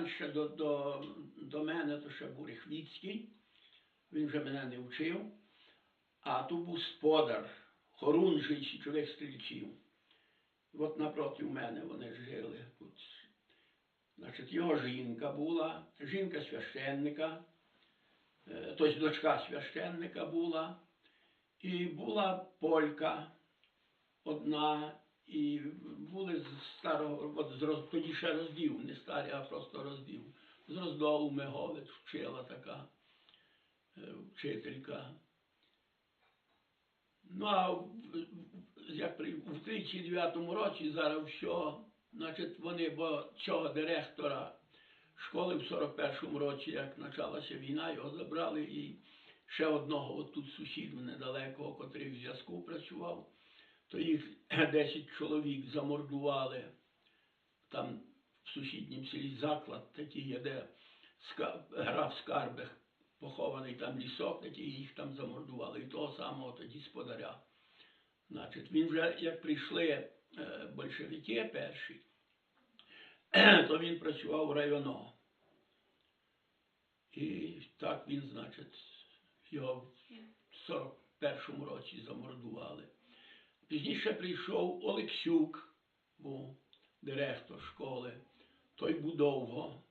раніше до, до, до мене, то ще був Рихвіцький, він вже мене не вчив, а тут був сподар, хорунжий січових стрільців. От напроти мене вони жили. Тут. Значить, його жінка була, жінка священника, тобто дочка священника була, і була полька одна, і були з старого, з роз, тоді ще розділ, не старий, а просто розділ. З роздолу Меговець вчила така е, вчителька. Ну, а як при, в 39-му році зараз все, значить, вони, бо цього директора школи в 41-му році, як почалася війна, його забрали і ще одного, от тут сусіду недалекого, котрий в зв'язку працював, то їх 10 чоловік замордували. Там в сусіднім селі заклад такий є, де граф Скарбих похований там лісок, такий їх там замордували. І того самого тоді сподаря. Значить, він вже як прийшли е, большевики перші, то він працював в районо. І так він, значить, його в 41-му році замордували. Пізніше прийшов Олексюк, був директор школи. Той був довго.